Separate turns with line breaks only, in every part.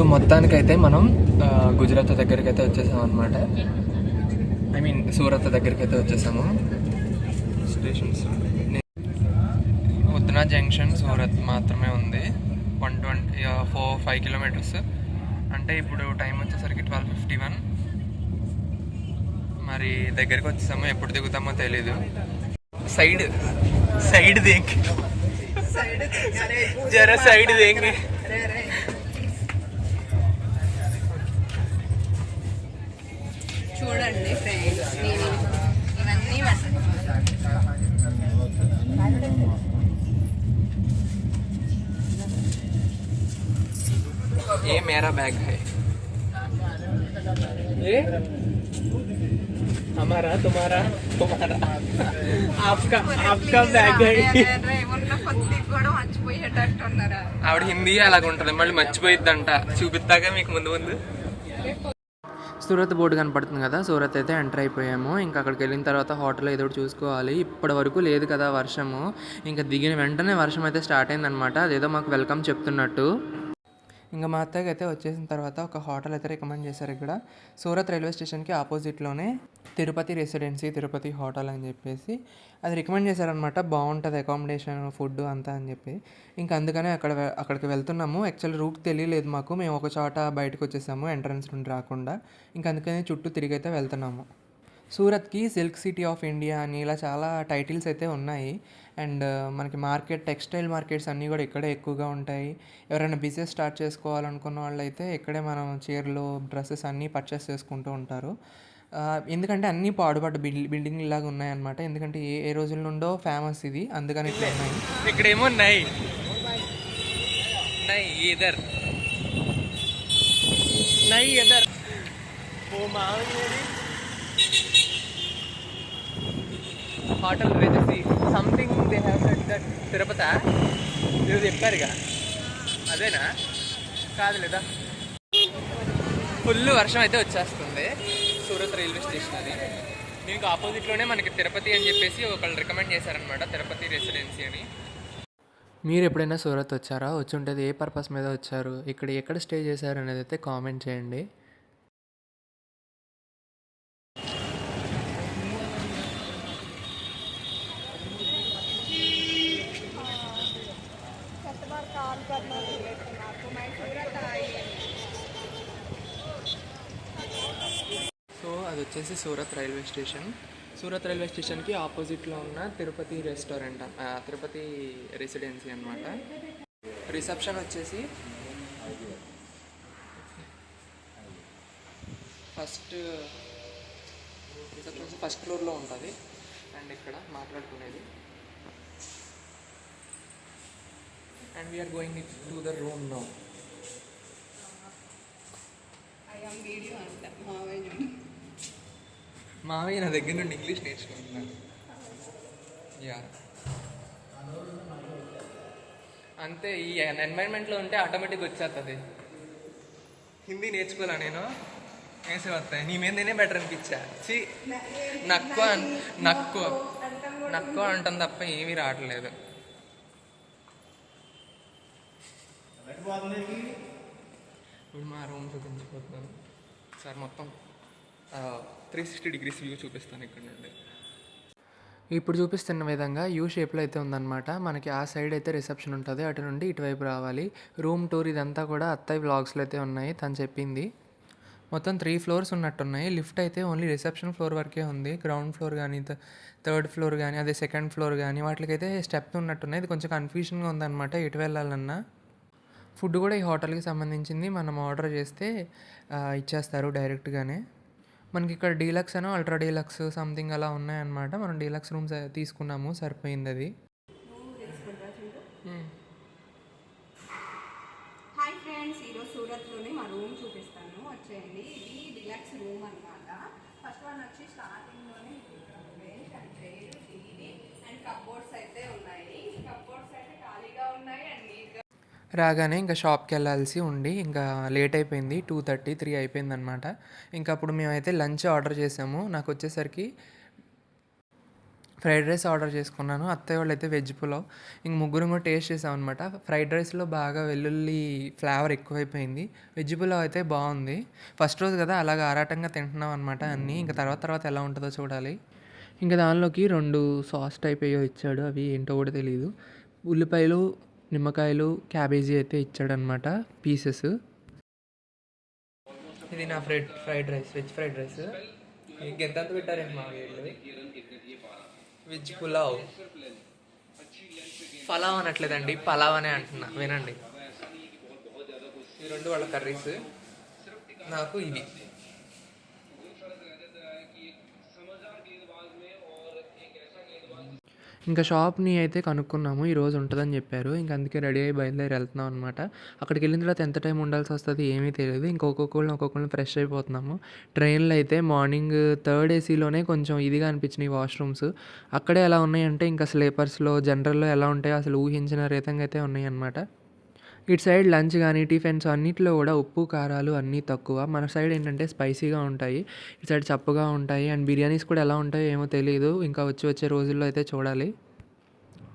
So మొత్తానికైతే మనం ఆ, గుజరాత్ దగ్గరికి అయితే వచ్చేసాం అనమాట ఐ మీన్ సూరత్ దగ్గరికి అయితే వచ్చేసాము. స్టేషన్స్ ఉద్నా జంక్షన్ సూరత్ మాత్రమే ఉంది. One twenty four five kilometres. అంటే ఇప్పుడు టైం వచ్చేసరికి ట్వెల్వ్ ఫిఫ్టీ వన్. మరి దగ్గరికి వచ్చేసాము ఎప్పుడు దిగుతామో తెలీదు. సైడ్ సైడ్ దేంగి జర సైడ్ దేంగి
చూడండి ఫ్రెండ్స్ నేను ఇవన్నీ పెట్ట-
ये मेरा बैग है ये हमारा तुम्हारा तुम्हारा आपका आपका बैग है
అరే, ఉన్న కొద్ది కూడా మర్చిపోయేటట్టు ఉన్నారా
ఆవిడ హిందీ అలాగ ఉంటుంది మళ్ళీ మర్చిపోయిద్దంట చూపిస్తాగా మీకు ముందు ముందు సూరత్ బోర్డు కనపడుతుంది కదా సూరత్ అయితే ఎంటర్ అయిపోయాము. ఇంకా అక్కడికి వెళ్ళిన తర్వాత హోటల్ ఏదో చూసుకోవాలి. ఇప్పటి వరకు లేదు కదా వర్షము. ఇంకా దిగిన వెంటనే వర్షం అయితే స్టార్ట్ అయిందనమాట అదేదో మాకు వెల్కమ్ చెప్తున్నట్టు. ఇంకా మా అత్తయ్యకి అయితే వచ్చేసిన తర్వాత ఒక హోటల్ అయితే రికమెండ్ చేశారు ఇక్కడ. సూరత్ రైల్వే స్టేషన్కి ఆపోజిట్లోనే తిరుపతి రెసిడెన్సీ తిరుపతి హోటల్ అని చెప్పేసి అది రికమెండ్ చేశారనమాట బాగుంటుంది అకామిడేషన్ ఫుడ్ అంతా అని చెప్పి. ఇంకా అందుకనే అక్కడ అక్కడికి వెళ్తున్నాము. యాక్చువల్ రూట్ తెలియలేదు మాకు. మేము ఒక చోట బయటకు వచ్చేసాము. ఎంట్రన్స్ నుండి రాకుండా. ఇంకా అందుకని చుట్టూ తిరిగి అయితే వెళ్తున్నాము. సూరత్కి సిల్క్ సిటీ ఆఫ్ ఇండియా అని ఇలా చాలా టైటిల్స్ అయితే ఉన్నాయి. అండ్ మనకి మార్కెట్ టెక్స్టైల్ మార్కెట్స్ అన్నీ కూడా ఇక్కడే ఎక్కువగా ఉంటాయి. ఎవరైనా బిజినెస్ స్టార్ట్ చేసుకోవాలనుకున్న వాళ్ళు అయితే ఇక్కడే మనం చీరలు డ్రెస్సెస్ అన్నీ పర్చేస్ చేసుకుంటూ ఉంటారు. ఆ, ఎందుకంటే అన్నీ పాడుపడ్డ బిల్డ్ బిల్డింగ్ లాగా ఉన్నాయన్నమాట. ఎందుకంటే ఏ ఏ రోజుల నుండో ఫేమస్ ఇది. అందుకని ఇట్లా ఉన్నాయి. ఇక్కడ ఏమో నై. నై ఇదర్ నై ఇదర్ ఓ hotel వెజసి something they have set that Tirupati? మీరు చెప్పారుగా. అదేనా? కాదు లేదా ఫుల్ వర్షం అయితే వచ్చేస్తుంది. సూరత్ రైల్వే స్టేషన్ అది మీకు ఆపోజిట్లోనే మనకి తిరుపతి అని చెప్పేసి ఒకళ్ళు రికమెండ్ చేశారనమాట తిరుపతి రెసిడెన్సీ అని. మీరు ఎప్పుడైనా సూరత్ వచ్చారా? వచ్చి ఉంటుంది ఏ పర్పస్ మీద వచ్చారు? ఇక్కడ ఎక్కడ స్టే చేశారు అనేది అయితే కామెంట్ చేయండి సో అది వచ్చేసి Surat railway station. Surat railway స్టేషన్కి ఆపోజిట్లో ఉన్న తిరుపతి రెస్టారెంట్ తిరుపతి రెసిడెన్సీ అనమాట రిసెప్షన్ వచ్చేసి ఫస్ట్ రిసెప్షన్ ఫస్ట్ ఫ్లోర్లో ఉంటుంది. అండ్ ఇక్కడ మాట్లాడుకునేది. And we're going to the room now
అయ్యాం వీడియో అంట
మామయ్య నా దగ్గర నుండి ఇంగ్లీష్ నేర్చుకుంటున్నాను యా. అంతే ఈ ఎన్వైర్న్మెంట్లో ఉంటే ఆటోమేటిక్గా వచ్చేస్తుంది హిందీ నేర్చుకోలే నేను? వేసే వస్తాయి నీ మీద నేనే బెటర్ అనిపించా? చి నక్కువ నక్కువ నక్కువ అంటాం తప్ప ఏమీ రావట్లేదు. ఇప్పుడు మా రూమ్ చూపించిపోతున్నాను. సార్ మొత్తం త్రీ సిక్స్టీ డిగ్రీస్ వ్యూ చూపిస్తాను ఇక్కడ నుండి. ఇప్పుడు చూపిస్తున్న విధంగా యూ షేప్లో అయితే ఉందన్నమాట. మనకి ఆ సైడ్ అయితే రిసెప్షన్ ఉంటుంది. అటు నుండి ఇటువైపు రావాలి. రూమ్ టూర్ ఇదంతా కూడా అత్తయ్య బ్లాగ్స్లో అయితే ఉన్నాయి. తను చెప్పింది. మొత్తం త్రీ ఫ్లోర్స్ ఉన్నట్టున్నాయి. లిఫ్ట్ అయితే ఓన్లీ రిసెప్షన్ ఫ్లోర్ వరకే ఉంది. గ్రౌండ్ ఫ్లోర్ కానీ థర్డ్ ఫ్లోర్ కానీ అదే సెకండ్ ఫ్లోర్ కానీ వాటికైతే స్టెప్ ఉన్నట్టున్నాయి. ఇది కొంచెం కన్ఫ్యూషన్గా ఉందన్నమాట ఎటు వెళ్ళాలన్నా. ఫుడ్ కూడా ఈ హోటల్కి సంబంధించింది. మనం ఆర్డర్ చేస్తే ఇచ్చేస్తారు డైరెక్ట్గానే మనకి ఇక్కడ డీలక్స్ అనో అల్ట్రా డీలక్స్ సంథింగ్ అలా ఉన్నాయన్నమాట. మనం డీలక్స్ రూమ్స్ తీసుకున్నాము. సరిపోయింది అది.
హాయ్ ఫ్రెండ్స్ ఈరోజు సూరత్లోనే మా రూమ్ చూపిస్తాను. వచ్చేయండి. ఇది డిలక్స్ రూమ్ అన్నమాట. ఫస్ట్ వన్ వచ్చి స్టార్టింగ్లోనే bench and chair TV and cupboards అయితే ఉన్నాయి. కప్బోర్డ్స్ అయితే ఖాళీగా ఉన్నాయి అండ్ నీట్గా
రాగానే ఇంకా షాప్కి వెళ్ళాల్సి ఉండి ఇంకా లేట్ అయిపోయింది. టూ థర్టీ త్రీ అయిపోయింది అనమాట ఇంకా అప్పుడు మేమైతే లంచ్ ఆర్డర్ చేసాము. నాకు వచ్చేసరికి ఫ్రైడ్ రైస్ ఆర్డర్ చేసుకున్నాను. అత్తయ్య వాళ్ళు అయితే వెజ్ పులావ్. ఇంక ముగ్గురు కూడా టేస్ట్ చేసాం అనమాట ఫ్రైడ్ రైస్లో బాగా వెల్లుల్లి ఫ్లేవర్ ఎక్కువైపోయింది. వెజ్ పులావ్ అయితే బాగుంది. ఫస్ట్ రోజు కదా అలాగ ఆరాటంగా తింటున్నాం అనమాట అన్నీ. ఇంకా తర్వాత తర్వాత ఎలా ఉంటుందో చూడాలి. ఇంకా దానిలోకి రెండు సాస్ టైప్ అయ్యో ఇచ్చాడు. అవి ఏంటో కూడా తెలియదు ఉల్లిపాయలు నిమ్మకాయలు క్యాబేజీ అయితే ఇచ్చాడనమాట పీసెస్. ఇది నా fried fried rice veg fried rice. ఇంకెంత ఎంత పెట్టారండి మా వీళ్ళు వెజ్ పులావ్. పలావ్ అనట్లేదండి పలావ్ అనే అంటున్నా వినండి. ఈ రెండు వాళ్ళ కర్రీస్. నాకు ఇది ఇంకా షాప్ని అయితే కనుక్కున్నాము ఈరోజు ఉంటుందని చెప్పారు. ఇంకా అందుకే రెడీ అయ్యి బయలుదేరి వెళ్తున్నాం అనమాట అక్కడికి వెళ్ళిన తర్వాత ఎంత టైం ఉండాల్సి వస్తుంది ఏమీ తెలియదు. ఇంకొకళ్ళని ఒక్కొక్కరిని ఫ్రెష్ అయిపోతున్నాము. ట్రైన్లో అయితే మార్నింగ్ థర్డ్ ఏసీలోనే కొంచెం ఇదిగా అనిపించినాయి వాష్రూమ్స్. అక్కడే ఎలా ఉన్నాయంటే ఇంకా స్లీపర్స్లో జనరల్లో ఎలా ఉంటాయో అసలు ఊహించిన రీతంగా అయితే ఉన్నాయి అనమాట ఇటు సైడ్ లంచ్ కానీ టిఫిన్స్ అన్నిట్లో కూడా ఉప్పు కారాలు అన్నీ తక్కువ. మన సైడ్ ఏంటంటే స్పైసీగా ఉంటాయి ఇటు సైడ్ చప్పగా ఉంటాయి. అండ్ బిర్యానీస్ కూడా ఎలా ఉంటాయో ఏమో తెలియదు ఇంకా వచ్చి వచ్చే రోజుల్లో అయితే చూడాలి.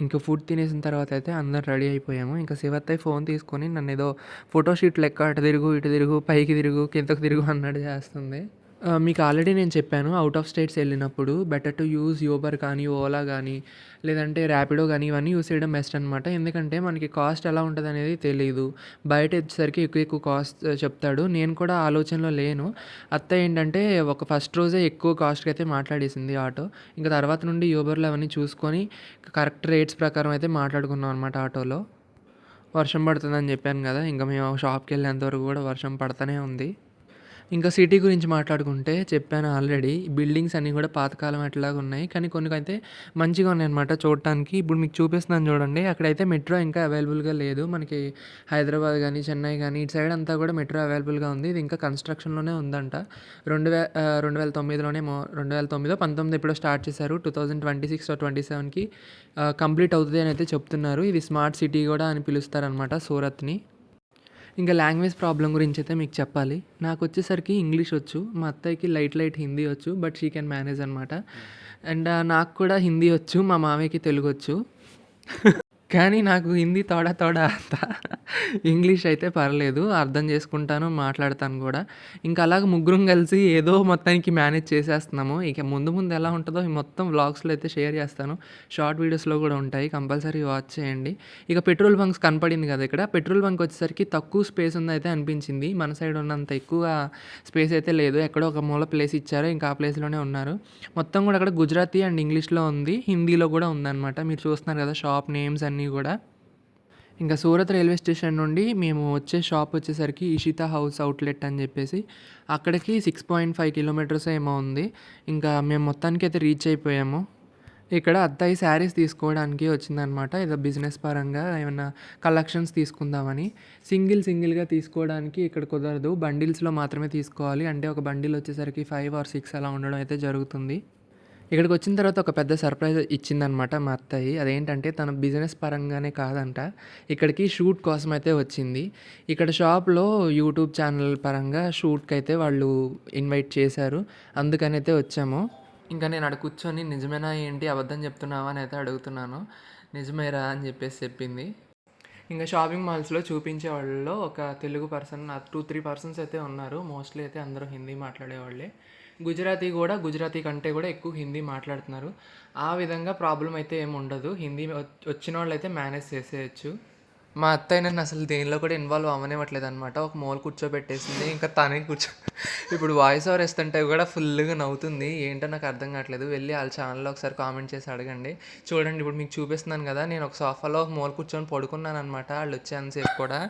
ఇంకా ఫుడ్ తినేసిన తర్వాత అయితే అందరు రెడీ అయిపోయాము. ఇంకా శివత్తయ్య ఫోన్ తీసుకొని నన్ను ఏదో ఫోటోషూట్ లెక్క అటు తిరుగు ఇటు తిరుగు పైకి తిరుగు కిందకు తిరుగు అన్నట్టు చేస్తుంది. మీకు ఆల్రెడీ నేను చెప్పాను అవుట్ ఆఫ్ స్టేట్స్ వెళ్ళినప్పుడు బెటర్ టు యూజ్ యూబర్ కానీ ఓలా కానీ లేదంటే ర్యాపిడో కానీ ఇవన్నీ యూస్ చేయడం బెస్ట్ అనమాట ఎందుకంటే మనకి కాస్ట్ ఎలా ఉంటుంది అనేది తెలియదు బయట వచ్చేసరికి ఎక్కువ ఎక్కువ కాస్ట్ చెప్తాడు. నేను కూడా ఆలోచనలో లేను. అత్త ఏంటంటే ఒక ఫస్ట్ రోజే ఎక్కువ కాస్ట్కి అయితే మాట్లాడేసింది ఆటో. ఇంకా తర్వాత నుండి యూబర్లో అవన్నీ చూసుకొని కరెక్ట్ రేట్స్ ప్రకారం అయితే మాట్లాడుకున్నాం అనమాట ఆటోలో. వర్షం పడుతుందని చెప్పాను కదా ఇంకా మేము షాప్కి వెళ్ళేంతవరకు కూడా వర్షం పడుతూనే ఉంది. ఇంకా సిటీ గురించి మాట్లాడుకుంటే చెప్పాను ఆల్రెడీ. బిల్డింగ్స్ అన్నీ కూడా పాతకాలం అట్లాగా ఉన్నాయి. కానీ కొన్ని అయితే మంచిగా ఉన్నాయి అనమాట చూడటానికి. ఇప్పుడు మీకు చూపిస్తున్నాను చూడండి. అక్కడైతే మెట్రో ఇంకా అవైలబుల్గా లేదు. మనకి హైదరాబాద్ కానీ చెన్నై కానీ ఇటు సైడ్ అంతా కూడా మెట్రో అవైలబుల్గా ఉంది. ఇది ఇంకా కన్స్ట్రక్షన్లోనే ఉందంట. రెండు వే రెండు వేల తొమ్మిదిలోనే రెండు వేల తొమ్మిదో పంతొమ్మిది ఎప్పుడో స్టార్ట్ చేశారు. Two thousand twenty six twenty సెవెన్కి కంప్లీట్ అవుతుంది అని అయితే చెప్తున్నారు. ఇది స్మార్ట్ సిటీ కూడా అని పిలుస్తారనమాట సూరత్ని. ఇంకా లాంగ్వేజ్ ప్రాబ్లం గురించి అయితే మీకు చెప్పాలి. నాకు వచ్చేసరికి ఇంగ్లీష్ వచ్చు మా అత్తయ్యకి లైట్ లైట్ హిందీ వచ్చు బట్ షీ కెన్ మేనేజ్ అనమాట అండ్ నాకు కూడా హిందీ వచ్చు మా మామయ్యకి తెలుగు వచ్చు. కానీ నాకు హిందీ తోడా తోడా అంత ఇంగ్లీష్ అయితే పర్లేదు అర్థం చేసుకుంటాను మాట్లాడతాను కూడా. ఇంకా అలాగ ముగ్గురం కలిసి ఏదో మొత్తానికి మేనేజ్ చేసేస్తున్నాము. ఇక ముందు ముందు ఎలా ఉంటుందో ఈ మొత్తం వ్లాగ్స్లో అయితే షేర్ చేస్తాను. షార్ట్ వీడియోస్లో కూడా ఉంటాయి కంపల్సరీ వాచ్ చేయండి. ఇక పెట్రోల్ బంక్స్ కనపడింది కదా ఇక్కడ. పెట్రోల్ బంక్ వచ్చేసరికి తక్కువ స్పేస్ ఉందైతే అయితే అనిపించింది. మన సైడ్ ఉన్నంత ఎక్కువ స్పేస్ అయితే లేదు. ఎక్కడో ఒక మూల ప్లేస్ ఇచ్చారు ఇంకా ఆ ప్లేస్లోనే ఉన్నారు. మొత్తం కూడా అక్కడ గుజరాతీ అండ్ ఇంగ్లీష్లో ఉంది. హిందీలో కూడా ఉందన్నమాట. మీరు చూస్తున్నారు కదా షాప్ నేమ్స్ అన్నీ కూడా. ఇంకా సూరత్ రైల్వే స్టేషన్ నుండి మేము వచ్చే షాప్ వచ్చేసరికి ఇషితా హౌస్ అవుట్లెట్ అని చెప్పేసి అక్కడికి సిక్స్ పాయింట్ ఫైవ్ కిలోమీటర్స్ ఏమో ఉంది. ఇంకా మేము మొత్తానికి అయితే రీచ్ అయిపోయాము. ఇక్కడ అత్తయ్య శారీస్ తీసుకోవడానికి వచ్చిందనమాట ఏదో బిజినెస్ పరంగా ఏమైనా కలెక్షన్స్ తీసుకుందామని. సింగిల్ సింగిల్గా తీసుకోవడానికి ఇక్కడ కుదరదు. బండిల్స్లో మాత్రమే తీసుకోవాలి. అంటే ఒక బండిల్ వచ్చేసరికి ఫైవ్ ఆర్ సిక్స్ అలా ఉండడం అయితే జరుగుతుంది. ఇక్కడికి వచ్చిన తర్వాత ఒక పెద్ద సర్ప్రైజ్ ఇచ్చిందనమాట మా అత్తయ్య. అదేంటంటే తన బిజినెస్ పరంగానే కాదంట ఇక్కడికి షూట్ కోసం అయితే వచ్చింది. ఇక్కడ షాప్లో యూట్యూబ్ ఛానల్ పరంగా షూట్కి అయితే వాళ్ళు ఇన్వైట్ చేశారు అందుకని అయితే వచ్చాము. ఇంకా నేను అక్కడ కూర్చొని నిజమేనా ఏంటి అబద్ధం చెప్తున్నావా అని అయితే అడుగుతున్నాను. నిజమేరా అని చెప్పేసి చెప్పింది. ఇంకా షాపింగ్ మాల్స్లో చూపించే వాళ్ళలో ఒక Telugu person two three persons అయితే ఉన్నారు. మోస్ట్లీ అయితే అందరూ హిందీ మాట్లాడేవాళ్ళే. గుజరాతీ కూడా గుజరాతీ కంటే కూడా ఎక్కువ హిందీ మాట్లాడుతున్నారు. ఆ విధంగా ప్రాబ్లం అయితే ఏమి ఉండదు. హిందీ వచ్చిన వాళ్ళు అయితే మేనేజ్ చేసేయచ్చు. మా అత్తయ్య నన్ను అసలు దేనిలో కూడా ఇన్వాల్వ్ అవ్వనివ్వట్లేదు అనమాట ఒక మూల కూర్చోబెట్టేసింది ఇంకా తనే కూర్చో ఇప్పుడు వాయిస్ ఓవర్ ఇస్తుంటే కూడా ఫుల్గా నవ్వుతుంది. ఏంటో నాకు అర్థం కావట్లేదు. వెళ్ళి వాళ్ళ ఛానల్లో ఒకసారి కామెంట్ చేసి అడగండి. చూడండి ఇప్పుడు మీకు చూపిస్తున్నాను కదా నేను ఒక సోఫాలో ఒక మూల కూర్చొని పడుకున్నాను అనమాట వాళ్ళు వచ్చేంతసేపు కూడా.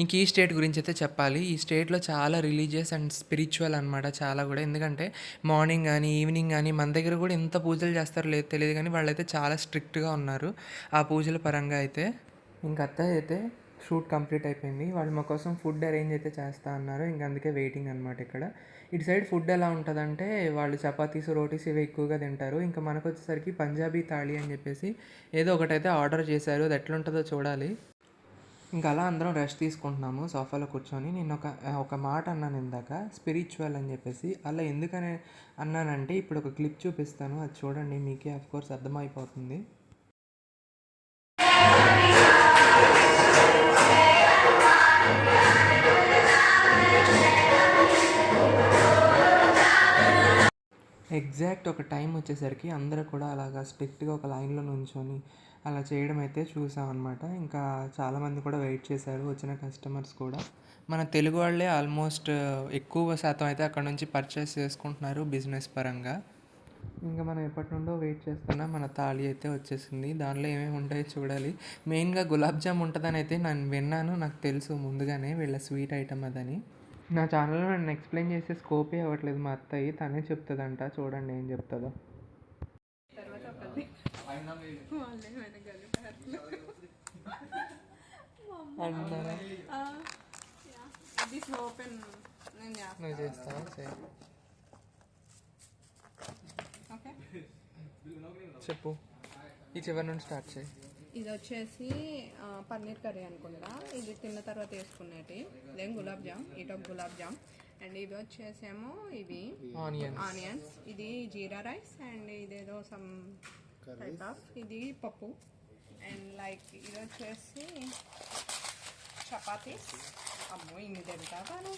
ఇంక ఈ స్టేట్ గురించి అయితే చెప్పాలి. ఈ స్టేట్లో చాలా రిలీజియస్ అండ్ స్పిరిచువల్ అనమాట చాలా కూడా. ఎందుకంటే మార్నింగ్ కానీ ఈవినింగ్ కానీ మన దగ్గర కూడా ఎంత పూజలు చేస్తారో లేదు తెలియదు కానీ వాళ్ళైతే చాలా స్ట్రిక్ట్గా ఉన్నారు ఆ పూజల పరంగా అయితే. ఇంక అత్తయ్య అయితే షూట్ కంప్లీట్ అయిపోయింది. వాళ్ళు మా కోసం ఫుడ్ అరేంజ్ అయితే చేస్తా అన్నారు. ఇంక అందుకే వెయిటింగ్ అనమాట ఇక్కడ. ఇటు సైడ్ ఫుడ్ ఎలా ఉంటుందంటే వాళ్ళు చపాతీస్ రోటీస్ ఇవి ఎక్కువగా తింటారు. ఇంకా మనకు వచ్చేసరికి పంజాబీ థాళీ అని చెప్పేసి ఏదో ఒకటైతే ఆర్డర్ చేశారు. అది ఎట్లా ఉంటుందో చూడాలి. ఇంకా అలా అందరం రెస్ట్ తీసుకుంటున్నాము సోఫాలో కూర్చొని. నేను ఒక ఒక మాట అన్నాను ఇందాక స్పిరిచువల్ అని చెప్పేసి. అలా ఎందుకని అన్నానంటే ఇప్పుడు ఒక క్లిప్ చూపిస్తాను. అది చూడండి మీకే ఆఫ్ కోర్స్ అర్థమైపోతుంది. ఎగ్జాక్ట్ ఒక టైం వచ్చేసరికి అందరూ కూడా అలాగా స్ట్రిక్ట్గా ఒక లైన్లో నుంచొని అలా చేయడం అయితే చూసామన్నమాట. ఇంకా చాలామంది కూడా వెయిట్ చేశారు వచ్చిన కస్టమర్స్ కూడా. మన తెలుగు వాళ్ళే ఆల్మోస్ట్ ఎక్కువ శాతం అయితే అక్కడ నుంచి పర్చేస్ చేసుకుంటున్నారు బిజినెస్ పరంగా. ఇంకా మనం ఎప్పటి నుండో వెయిట్ చేస్తున్నా మన తాళి అయితే వచ్చేసింది. దానిలో ఏమేమి ఉంటాయో చూడాలి. మెయిన్గా గులాబ్ జామ్ ఉంటుందని అయితే నేను విన్నాను నాకు తెలుసు ముందుగానే వీళ్ళ స్వీట్ ఐటమ్ అదని. నా ఛానల్లో నన్ను ఎక్స్ప్లెయిన్ చేసే స్కోపే అవ్వట్లేదు మా అత్తయ్య. తనే చెప్తుందంట చూడండి ఏం చెప్తుందో.
ఇది ఓపెన్ నేను చేస్తాను ఓకే.
చెప్పు. ఈ చివరి నుండి స్టార్ట్ చేయి.
ఇది వచ్చేసి పన్నీర్ కర్రీ అనుకుంటా. ఇది తిన్న తర్వాత వేసుకునేటి. ఇదేం గులాబ్ జామ్ ఇటు ఒక గులాబ్ జామ్. అండ్ ఇవి వచ్చేసేమో ఇవి
ఆనియన్
ఆనియన్స్ ఇది జీరా రైస్ అండ్ ఇదేదో సమ్ టైప్ ఆఫ్ ఇది పప్పు. అండ్ లైక్ ఇది వచ్చేసి చపాతీస్. అమ్మో ఇన్ని తింటాను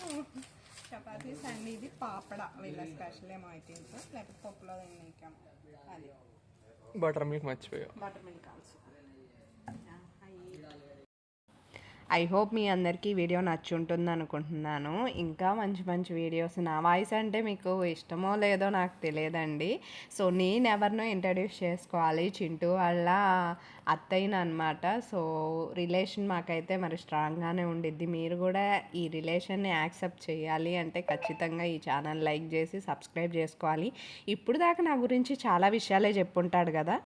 చపాతీస్ అండ్ ఇది పాపడ. వీళ్ళ స్పెషల్ ఏమో ఐ థింక్ లేకపోతే పప్పులో తిన్నాం అది.
బటర్ మిల్క్ మర్చిపోయావు.
Butter milk also I hope మీ అందరికీ వీడియో నచ్చుంటుంది అనుకుంటున్నాను ఇంకా మంచి మంచి వీడియోస్ నా వాయిస్ అంటే మీకు ఇష్టమో లేదో నాకు తెలియదండి. సో నేను ఎవరినో ఇంట్రడ్యూస్ చేసుకోవాలి. చింటూ వాళ్ళ అత్తయ్యన అనమాట సో రిలేషన్ మాకైతే మరి స్ట్రాంగ్గానే ఉండిద్ది. మీరు కూడా ఈ రిలేషన్ని యాక్సెప్ట్ చేయాలి అంటే ఖచ్చితంగా ఈ ఛానల్ లైక్ చేసి సబ్స్క్రైబ్ చేసుకోవాలి. ఇప్పుడు దాకా నా గురించి చాలా విషయాలే చెప్పుంటాడు కదా.